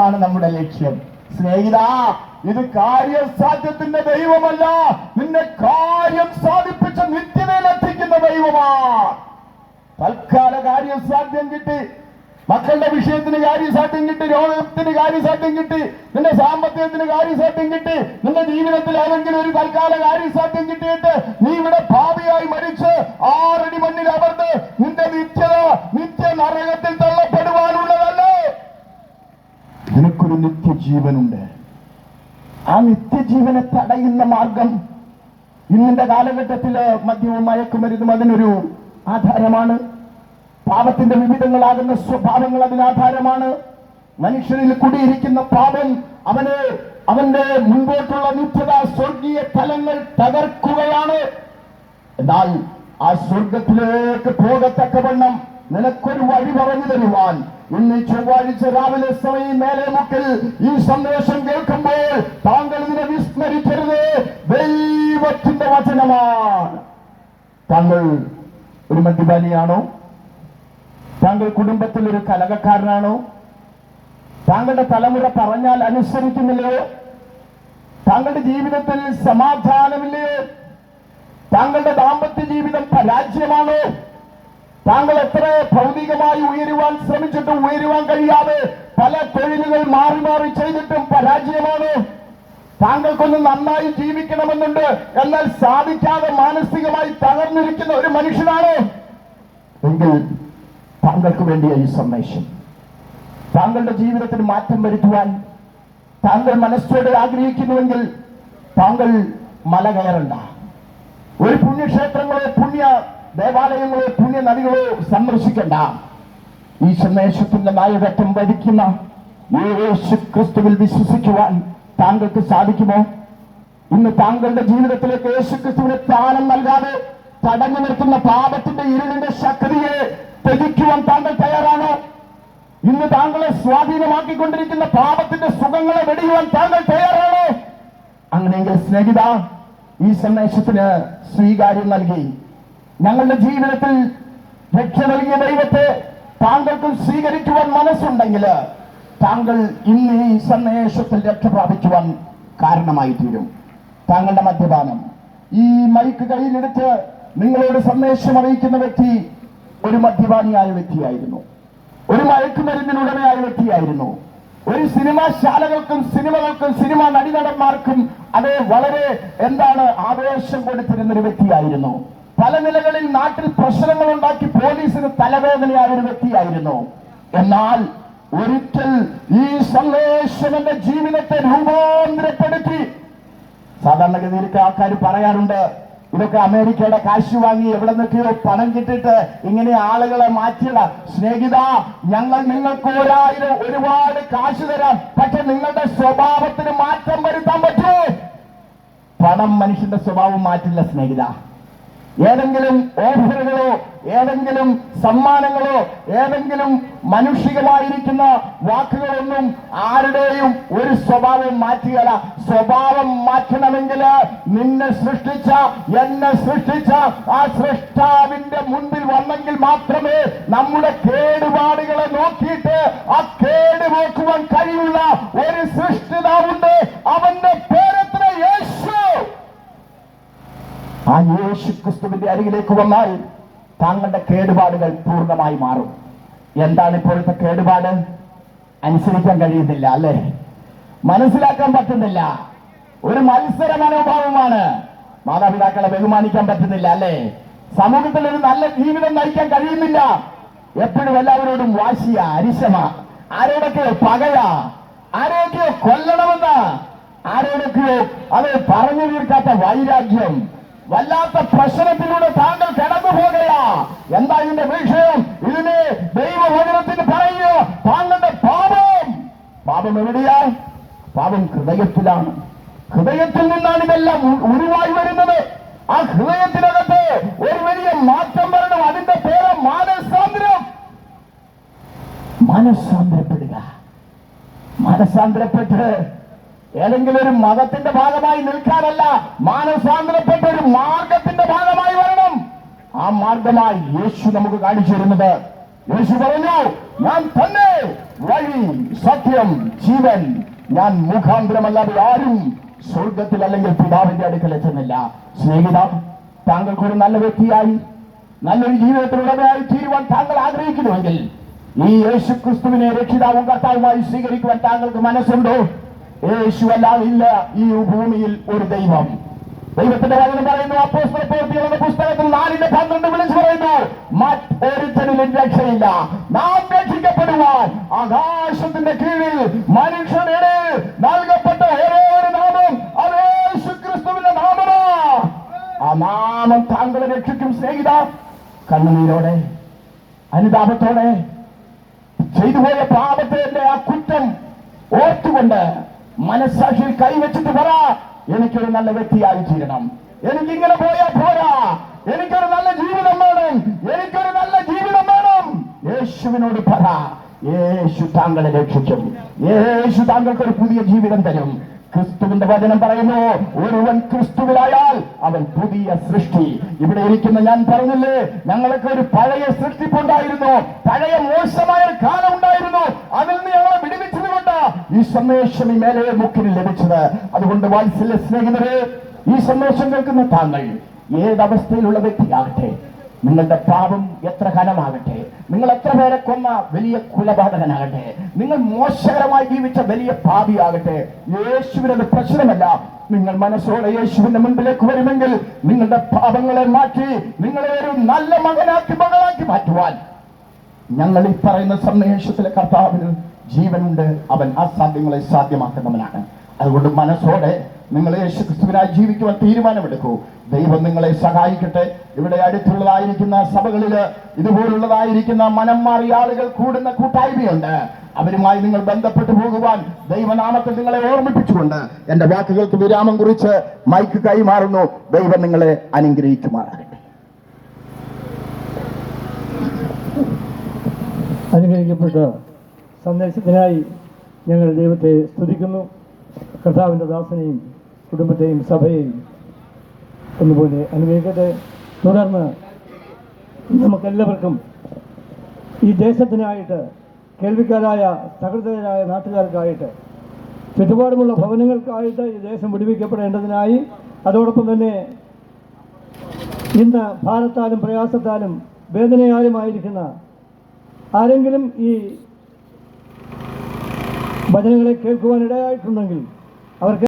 ആണ് നമ്മുടെ ലക്ഷ്യം. സ്നേഹിത ഇത് കാര്യസാധ്യത്തിന്റെ ദൈവമല്ല. നിന്നെ കാര്യം സാധിപ്പിച്ച നിത്യതയിൽ എത്തിക്കുന്ന ദൈവമാണ്. തൽക്കാല കാര്യസാധ്യം കിട്ടി. മക്കളുടെ വിഷയത്തിന് കാര്യസാധ്യം കിട്ടി. രോഗത്തിന് കാര്യസാധ്യം കിട്ടി. നിന്റെ സാമ്പത്തികത്തിന് കാര്യസാധ്യം കിട്ടി. നിന്റെ ജീവിതത്തിൽ ഏതെങ്കിലും ഒരു തൽക്കാല കാര്യസാധ്യം കിട്ടിയിട്ട് നീ ഇവിടെ ഭാവിയായി മരിച്ച് ആറടി മണ്ണിൽ അമർന്ന് നിന്റെ നിത്യത നിത്യ നരകത്തിൽ തള്ളപ്പെടുവാനുള്ളതല്ലേ. നിനക്കൊരു നിത്യജീവനുണ്ട്. ആ നിത്യജീവനെ തടയുന്ന മാർഗം ഇന്നിന്റെ കാലഘട്ടത്തിൽ മദ്യവും മയക്കുമരുന്നും അതിനൊരു ആധാരമാണ്. പാപത്തിന്റെ വിവിധങ്ങളാകുന്ന സ്വഭാവങ്ങൾ അതിനാധാരമാണ് മനുഷ്യനിൽ കുടിയിരിക്കുന്ന പാപം അവന് അവന്റെ മുൻപോട്ടുള്ള നിത്യത സ്വർഗീയ തലങ്ങൾ തകർക്കുകയാണ്. എന്നാൽ ആ സ്വർഗത്തിലേക്ക് പോകത്തക്കവണ്ണം നിനക്കൊരു വഴി പറഞ്ഞു തരുവാൻ ഇന്ന് ചൊവ്വാഴ്ച രാവിലെ സമയം മേലെ മുക്കിൽ ഈ സന്ദേശം കേൾക്കുമ്പോൾ താങ്കൾ ഇതിനെ വിസ്മരിക്കരുത്. ദൈവത്തിന്റെ വചനമാണ്. താങ്കൾ ഒരു മദ്യപാനിയാണോ? താങ്കൾ കുടുംബത്തിൽ ഒരു കലകക്കാരനാണോ? താങ്കളുടെ തലമുറ പറഞ്ഞാൽ അനുസരിക്കുന്നില്ലയോ? താങ്കളുടെ ജീവിതത്തിൽ സമാധാനമില്ലയോ? താങ്കളുടെ ദാമ്പത്യ ജീവിതം പരാജയമാണോ? താങ്കൾ എത്ര ഭൗതികമായി ഉയരുവാൻ ശ്രമിച്ചിട്ടും ഉയരുവാൻ കഴിയാതെ പല തൊഴിലുകൾ മാറി മാറി ചെയ്തിട്ടും പരാജയമാണ്. താങ്കൾക്കൊന്ന് നന്നായി ജീവിക്കണമെന്നുണ്ട്. എന്നാൽ സാധിക്കാതെ മാനസികമായി തകർന്നിരിക്കുന്ന ഒരു മനുഷ്യനാണ്. എങ്കിൽ താങ്കൾക്ക് വേണ്ടിയ ഈ സന്ദേശം. താങ്കളുടെ ജീവിതത്തിന് മാറ്റം വരുത്തുവാൻ താങ്കൾ മനസ്സോടെ ആഗ്രഹിക്കുന്നുവെങ്കിൽ താങ്കൾ മല കയറണ്ട. ഒരു പുണ്യക്ഷേത്രങ്ങളോ പുണ്യ ദേവാലയങ്ങളോ പുണ്യ നദികളോ സന്ദർശിക്കണ്ട ഈ സന്ദേശത്തിന്റെ നായകത്വം വഹിക്കുന്ന യേശു ക്രിസ്തുവിൽ വിശ്വസിക്കുവാൻ താങ്കൾക്ക് സാധിക്കുമോ? ഇന്ന് താങ്കളുടെ ജീവിതത്തിലേക്ക് യേശു ക്രിസ്തുവിന് സ്ഥാനം നൽകാതെ തടഞ്ഞു നിർത്തുന്ന പാപത്തിന്റെ ഇരുളിന്റെ ശക്തിയെ ത്യജിക്കുവാൻ താങ്കൾ തയ്യാറാണോ? ഇന്ന് താങ്കളെ സ്വാധീനമാക്കിക്കൊണ്ടിരിക്കുന്ന പാപത്തിന്റെ സുഖങ്ങളെ വെടിയുവാൻ താങ്കൾ തയ്യാറാണോ? അങ്ങനെയെങ്കിൽ സ്നേഹിത ഈ സന്ദേശത്തിന് സ്വീകാര്യം നൽകി. ഞങ്ങളുടെ ജീവിതത്തിൽ രക്ഷ നൽകിയ ദൈവത്തെ താങ്കൾക്ക് സ്വീകരിക്കുവാൻ മനസ്സുണ്ടെങ്കിൽ താങ്കൾ ഇന്ന് ഈ സന്ദേശത്തിൽ രക്ഷ പ്രാപിക്കുവാൻ കാരണമായി തീരും. താങ്കളുടെ മദ്യപാനം. ഈ മൈക്ക് കയ്യിലെടുത്ത് നിങ്ങളോട് സന്ദേശം അറിയിക്കുന്ന വ്യക്തി ഒരു മദ്യപാനിയായ വ്യക്തിയായിരുന്നു. ഒരു മയക്കുമരുന്നിനുടമയായ വ്യക്തിയായിരുന്നു. ഒരു സിനിമാശാലകൾക്കും സിനിമകൾക്കും സിനിമാ നടിനടന്മാർക്കും അത് വളരെ എന്താണ് ആവേശം കൊടുത്തിരുന്ന ഒരു വ്യക്തിയായിരുന്നു. പല നിലകളിൽ നാട്ടിൽ പ്രശ്നങ്ങൾ ഉണ്ടാക്കി പോലീസിന് തലവേദനയായ ഒരു വ്യക്തിയായിരുന്നു. എന്നാൽ ഒരിക്കൽ ഈ സന്ദേശം എന്റെ ജീവിതത്തെ രൂപാന്തരപ്പെടുത്തി. സാധാരണഗതിയിലൊക്കെ ആൾക്കാർ പറയാറുണ്ട് ഇതൊക്കെ അമേരിക്കയുടെ കാശ് വാങ്ങി എവിടെ നിന്നൊക്കെയോ പണം കിട്ടിയിട്ട് ഇങ്ങനെ ആളുകളെ മാറ്റിയിട സ്നേഹിത ഞങ്ങൾ നിങ്ങൾക്ക് ഒരായിരം ഒരുപാട് കാശ് തരാം പക്ഷെ നിങ്ങളുടെ സ്വഭാവത്തിന് മാറ്റം വരുത്താൻ പറ്റൂ. പണം മനുഷ്യന്റെ സ്വഭാവം മാറ്റില്ല സ്നേഹിത. ഏതെങ്കിലും ഓഫറുകളോ ഏതെങ്കിലും സമ്മാനങ്ങളോ ഏതെങ്കിലും മനുഷികമായിരിക്കുന്ന വാക്കുകളൊന്നും ആരുടെയും ഒരു സ്വഭാവം മാറ്റുകയല്ല സ്വഭാവം മാറ്റണമെങ്കിൽ നിന്നെ സൃഷ്ടിച്ച എന്നെ സൃഷ്ടിച്ച ആ സൃഷ്ടാവിന്റെ മുൻപിൽ വന്നെങ്കിൽ മാത്രമേ നമ്മുടെ കേടുപാടുകളെ നോക്കിയിട്ട് ആ കേട് നോക്കുവാൻ കഴിയുള്ള ഒരു സൃഷ്ടിതാവുണ്ട്. അവന്റെ പേരത്ര യേശു ആ യേശു ക്രിസ്തുവിന്റെ അരികിലേക്ക് വന്നാൽ താങ്കളുടെ കേടുപാടുകൾ പൂർണമായി മാറും. എന്താണ് ഇപ്പോഴത്തെ കേടുപാട്? അനുസരിക്കാൻ കഴിയുന്നില്ല അല്ലേ? മനസ്സിലാക്കാൻ പറ്റുന്നില്ല. ഒരു മത്സര മനോഭാവമാണ്. മാതാപിതാക്കളെ ബഹുമാനിക്കാൻ പറ്റുന്നില്ല അല്ലേ? സമൂഹത്തിൽ ഒരു നല്ല ജീവിതം നയിക്കാൻ കഴിയുന്നില്ല. എപ്പോഴും എല്ലാവരോടും വാശിയ അരിശമ. ആരോടൊക്കെയോ പകയ. ആരെയൊക്കെയോ കൊല്ലണമെന്ന. ആരോടൊക്കെയോ അത് പറഞ്ഞു തീർക്കാത്ത വൈരാഗ്യം. വല്ലാത്ത പ്രശ്നത്തിലൂടെ താങ്കൾ കടന്നു പോകുകയാ. എന്താ ഇതിന്റെ വിഷയം ഇതിനെ ദൈവവചനത്തിന് പറയുക താങ്കളുടെ പാപം. പാപം എവിടെയാ പാപം ഹൃദയത്തിലാണ്. ഹൃദയത്തിൽ നിന്നാണ് ഇതെല്ലാം ഉരുവായി വരുന്നത്. ആ ഹൃദയത്തിനകത്ത് ഒരു വലിയ മാറ്റം വരണം. അതിന്റെ പേര് മാനസാന്തരം. മനസ്സാന്തരപ്പെടുക മനസ്സാന്തരപ്പെട്ട് ഏതെങ്കിലും ഒരു മതത്തിന്റെ ഭാഗമായി നിൽക്കാനല്ല മാനസാന്തരപ്പെട്ട ഒരു മാർഗത്തിന്റെ ഭാഗമായി വരണം. ആ മാർഗമായി യേശു നമുക്ക് കാണിച്ചു തരുന്നത്. യേശു പറഞ്ഞു ഞാൻ തന്നെ വഴി സത്യം ജീവൻ ഞാൻ മുഖാന്തരമല്ലാതെ ആരും സ്വർഗത്തിൽ അല്ലെങ്കിൽ പിതാവിന്റെ അടുക്കൽ എത്തുന്നില്ല. സ്നേഹിത താങ്കൾക്കൊരു നല്ല വ്യക്തിയായി നല്ലൊരു ജീവിതത്തിലുള്ളവരായി തീരുവാൻ താങ്കൾ ആഗ്രഹിക്കുന്നുവെങ്കിൽ ഈ യേശു ക്രിസ്തുവിനെ രക്ഷിതാവും കർത്താവുമായി സ്വീകരിക്കുവാൻ താങ്കൾക്ക് മനസ്സുണ്ടോ? യേശു അല്ലാതില്ല ഈ ഭൂമിയിൽ ഒരു ദൈവം. ദൈവത്തിന്റെ വചനം പറയുന്നു അപ്പോസ്തല പുസ്തകത്തിൽ നാലിന്റെ പന്ത്രണ്ട് വിളിച്ചു പറയുന്നു മറ്റൊരുത്തനിലും രക്ഷയില്ല. നാം രക്ഷിക്കപ്പെടുവാൻ ആകാശത്തിന്റെ കീഴിൽ മനുഷ്യരുടെ നൽകപ്പെട്ട ഓരോരു നാമം? അത് യേശു ക്രിസ്തുവിന്റെ നാമമാ. ആ നാമം താങ്കളെ രക്ഷിക്കും സ്നേഹിത കണ്ണുനീരോടെ അനുതാപത്തോടെ ചെയ്തുപോയ പാപത്തിന്റെ ആ കുറ്റം ഓർത്തുകൊണ്ട് മനസ്സാക്ഷിയിൽ കൈവച്ചിട്ട് പറ എനിക്കൊരു നല്ല വ്യക്തിയായി തീരണം. എനിക്കിങ്ങനെ പോയാൽ പോരാ. എനിക്കൊരു നല്ല ജീവിതം വേണം. എനിക്കൊരു നല്ല ജീവിതം വേണം. യേശുവിനോട് പറ. യേശു താങ്കളെ രക്ഷിക്കും. യേശു താങ്കൾക്ക് ഒരു പുതിയ ജീവിതം തരും. ക്രിസ്തുവിന്റെ വചനം പറയുന്നു ഒരുവൻ ക്രിസ്തുവിലായാൽ അവൻ പുതിയ സൃഷ്ടി. ഇവിടെ ഇരിക്കുന്ന ഞാൻ പറഞ്ഞില്ലേ ഞങ്ങൾക്ക് ഒരു പഴയ സൃഷ്ടിപ്പുണ്ടായിരുന്നു പഴയ മോശമായ ഒരു കാലം ഉണ്ടായിരുന്നു. അതിൽ നിന്ന് വിടുവിച്ചതുകൊണ്ട് ഈ സന്ദേശം ഈ മേലെ മുക്കിന് ലഭിച്ചത്. അതുകൊണ്ട് വാത്സല്യ സ്നേഹിതരെ ഈ സന്ദേശം കേൾക്കുന്ന താങ്കൾ ഏതവസ്ഥയിലുള്ള വ്യക്തിയാകട്ടെ? നിങ്ങളുടെ പാപം എത്ര കനമാകട്ടെ നിങ്ങൾ എത്ര പേരെ കൊന്ന വലിയ കുലപാതകനാകട്ടെ? നിങ്ങൾ മോശകരമായി ജീവിച്ച വലിയ പാപിയാകട്ടെ? യേശുവിനത് പ്രശ്നമല്ല. നിങ്ങൾ മനസ്സോടെ യേശുവിന്റെ മുൻപിലേക്ക് വരുമെങ്കിൽ നിങ്ങളുടെ പാപങ്ങളെ മാറ്റി നിങ്ങളെ ഒരു നല്ല മകനാക്കി മകളാക്കി മാറ്റുവാൻ ഞങ്ങൾ ഈ പറയുന്ന സന്ദേശത്തിലെ കർത്താവിന് ജീവനുണ്ട്. അവൻ അസാധ്യങ്ങളെ സാധ്യമാക്കുന്നവനാണ്. അതുകൊണ്ട് മനസ്സോടെ നിങ്ങൾ യേശു ക്രിസ്തുവിനായി ജീവിക്കുവാൻ തീരുമാനമെടുക്കൂ. ദൈവം നിങ്ങളെ സഹായിക്കട്ടെ. ഇവിടെ അടുത്തുള്ളതായിരിക്കുന്ന സഭകളിൽ ഇതുപോലുള്ളതായിരിക്കുന്ന മനം മാറിയ ആളുകൾ കൂടുന്ന കൂട്ടായ്മയുണ്ട്. അവരുമായി നിങ്ങൾ ബന്ധപ്പെട്ടു പോകുവാൻ ദൈവനാമത്തിൽ നിങ്ങളെ ഓർമ്മിപ്പിച്ചുകൊണ്ട് എന്റെ വാക്കുകൾക്ക് വിരാമം കുറിച്ച് മൈക്ക് കൈമാറുന്നു. ദൈവം നിങ്ങളെ അനുഗ്രഹിക്കുമാറാകട്ടെ. അനുഗ്രഹിക്കപ്പെട്ട. സന്ദേശത്തിനായി ഞങ്ങൾ ദൈവത്തെ സ്തുതിക്കുന്നു. കർത്താവിന്റെ ദാസനെയും കുടുംബത്തെയും സഭയെയും ഒന്നുപോലെ അനുഗ്രഹിക്കട്ടെ. തുടർന്ന് നമുക്കെല്ലാവർക്കും ഈ ദേശത്തിനായിട്ട് കേൾവിക്കാരായ സഹൃദയരായ നാട്ടുകാർക്കായിട്ട് ചുറ്റുപാടുമുള്ള ഭവനങ്ങൾക്കായിട്ട് ഈ ദേശം വിടുവിക്കപ്പെടേണ്ടതിനായി അതോടൊപ്പം തന്നെ ഇന്ന് ഭാരത്താലും പ്രയാസത്താലും വേദനയാലും ആയിരിക്കുന്ന ആരെങ്കിലും ഈ ഭജനങ്ങളെ കേൾക്കുവാൻ ഇടയായിട്ടുണ്ടെങ്കിൽ അവർക്ക്